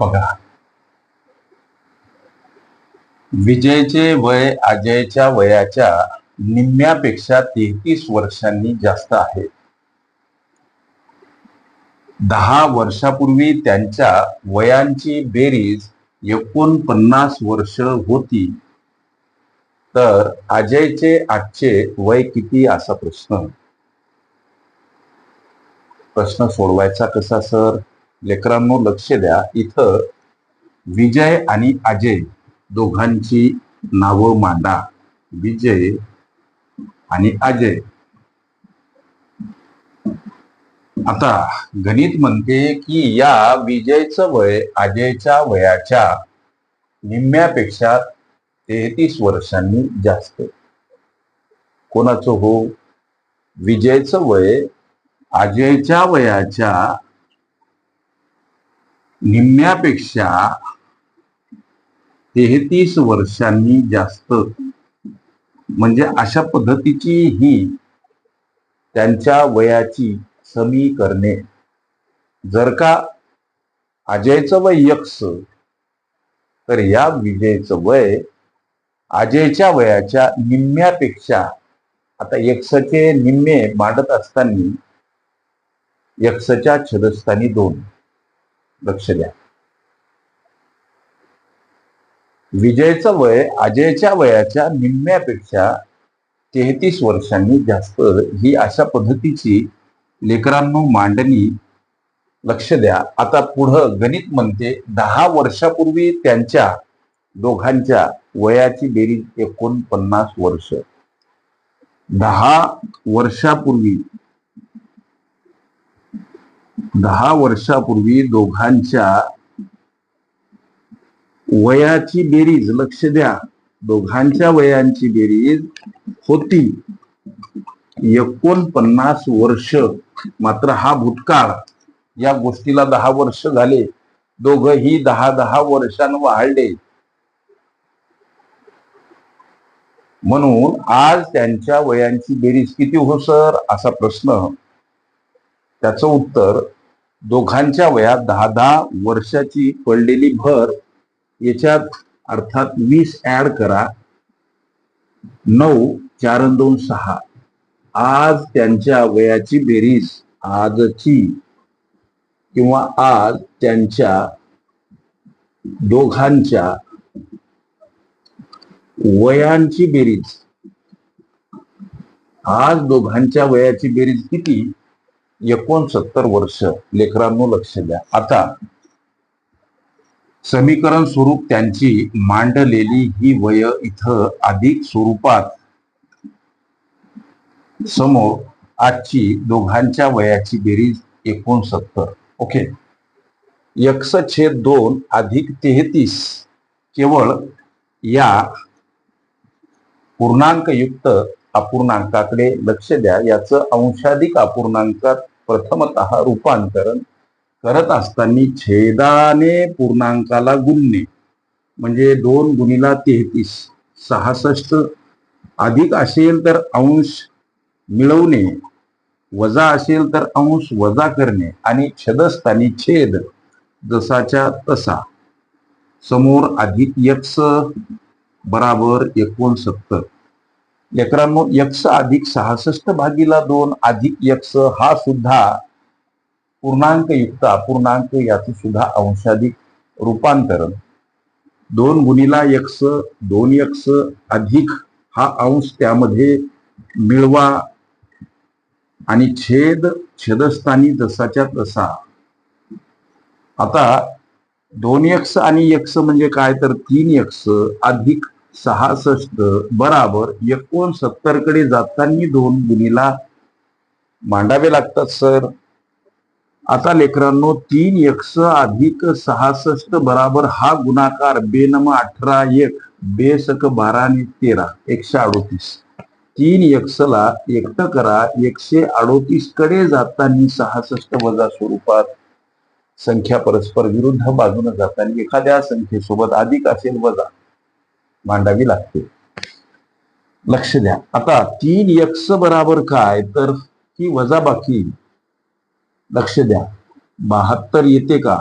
बघा. विजयचे वय अजयच्या वयाच्या निम्म्यापेक्षा तेहतीस वर्षांनी जास्त आहे. दहा वर्षापूर्वी त्यांच्या वयांची बेरीज एकोणपन्नास वर्ष होती. तर अजयचे आजचे वय किती असा प्रश्न. प्रश्न सोडवायचा कसा सर? लेकरांनो लक्ष द्या. इथं विजय आणि अजय दोघांची नावं मांडा. विजय आणि अजय. आता गणित म्हणते की या विजयचं वय अजयच्या वयाच्या निम्म्यापेक्षा तेहतीस वर्षांनी जास्त. कोणाचं हो? विजयचं वय अजयच्या वयाच्या निम्म्यापेक्षा तेहतीस वर्षांनी जास्त. म्हणजे अशा पद्धतीची ही त्यांच्या वयाची समीकरणे जर का अजयचं वय यक्ष तर या विजयचं वय अजयच्या वयाच्या निम्म्यापेक्षा आता यक्षचे निम्मे मांडत असताना यक्षच्या छदस्थानी दोन. लक्ष द्या. विजयचं वय अजयच्या वयाच्या निम्म्यापेक्षा तेहतीस वर्षांनी जास्त ही अशा पद्धतीची लेकरांनो मांडणी लक्ष द्या. आता पुढं गणित म्हणते दहा वर्षापूर्वी त्यांच्या दोघांच्या वयाची बेरीज एकोणपन्नास वर्ष. दहा वर्षापूर्वी दहा वर्षापूर्वी दोघांच्या वयाची बेरीज लक्ष द्या. दोघांच्या वयांची बेरीज होती. एकोणपन्नास वर्ष मात्र हा भूतकाळ या गोष्टीला दहा वर्ष झाले. दोघही दहा दहा वर्षांना वाढले. म्हणून आज त्यांच्या वयांची बेरीज किती हो सर? असा प्रश्न त्याचं उत्तर दोघांच्या वयात दहा दहा वर्षाची पडलेली भर याच्यात अर्थात वीस ऍड करा. नऊ चार दोन सहा. आज त्यांच्या वयाची बेरीज आजची किंवा आज त्यांच्या दोघांच्या वयांची बेरीज. आज दोघांच्या वयाची बेरीज किती? एकोणसत्तर वर्ष. लेकरांनो लक्ष द्या. आता समीकरण स्वरूप त्यांची मांडलेली ही वय इथं अधिक स्वरूपात समोर आजची दोघांच्या वयाची बेरीज एकोणसत्तर. ओके? एकस छेद दोन अधिक तेहतीस केवळ या पूर्णांकयुक्त अपूर्णांकाकडे लक्ष द्या. याचं अंशाधिक अपूर्णांकात प्रथमतः रूपांतरण करत असताना छेदाने पूर्णांकाला गुणणे म्हणजे दोन गुणीला तेहतीस सहासष्ट अधिक असेल तर अंश मिळवणे वजा असेल तर अंश वजा करणे आणि छदस्थानी छेद जसाच्या तसा. समोर अधिक यक्स बराबर एकोणसत्तर. लेकरांनो यक्ष अधिक सहासष्ट भागीला दोन अधिक यक्ष हा सुद्धा पूर्णांक युक्त अपूर्णांक याचं सुद्धा अंशाधिक रूपांतरण. दोन गुणीला यक्ष दोन यक्ष अधिक हा अंश त्यामध्ये मिळवा आणि छेद छेदस्थानी जसाच्या तसा. आता दोन यक्ष आणि यक्ष म्हणजे काय? तर तीन यक्ष अधिक सहासष्ट बराबर एकोणसत्तरकडे जाताना दोन गुणीला मांडावे लागतात सर. आता लेकरांनो तीन यक्स अधिक सहासष्ट बराबर हा गुणाकार बेनम अठरा एक बेसक बारा आणि तेरा एकशे अडोतीस. तीन यक्सला एकटं करा एकशे अडोतीसकडे जाताना सहासष्ट वजा स्वरूपात संख्या परस्पर विरुद्ध बाजूने जाताना एखाद्या संख्येसोबत अधिक असेल वजा. मांडावी लागते. लक्ष द्या. आता तीन यक्स बराबर काय? तर ही वजा बाकी. लक्ष द्या. बहात्तर येते का?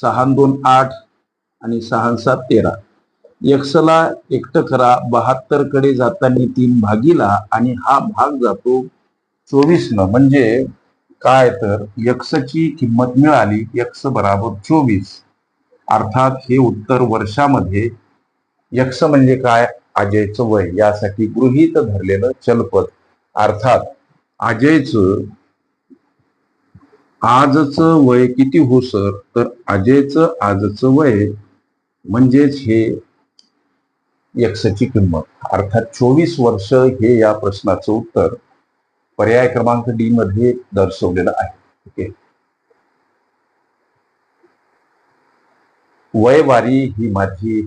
सहा दोन आठ आणि सहा सात तेरा. यक्सला एकटं करा. बहात्तरकडे जाताना तीन भागीला आणि हा भाग जातो चोवीस न. म्हणजे काय तर? यक्सची किंमत मिळाली. यक्स बराबर चोवीस. अर्थात हे उत्तर वर्षामध्ये यक्ष म्हणजे काय? अजयचं वय. यासाठी गृहीत धरलेलं चलपद. अर्थात अजयच आजच वय किती हो सर? तर अजयचं आजचं वय म्हणजेच हे यक्षची किंमत. अर्थात चोवीस वर्ष हे या प्रश्नाचं उत्तर पर्याय क्रमांक डी मध्ये दर्शवलेलं आहे. ओके. वयवारी ही माझी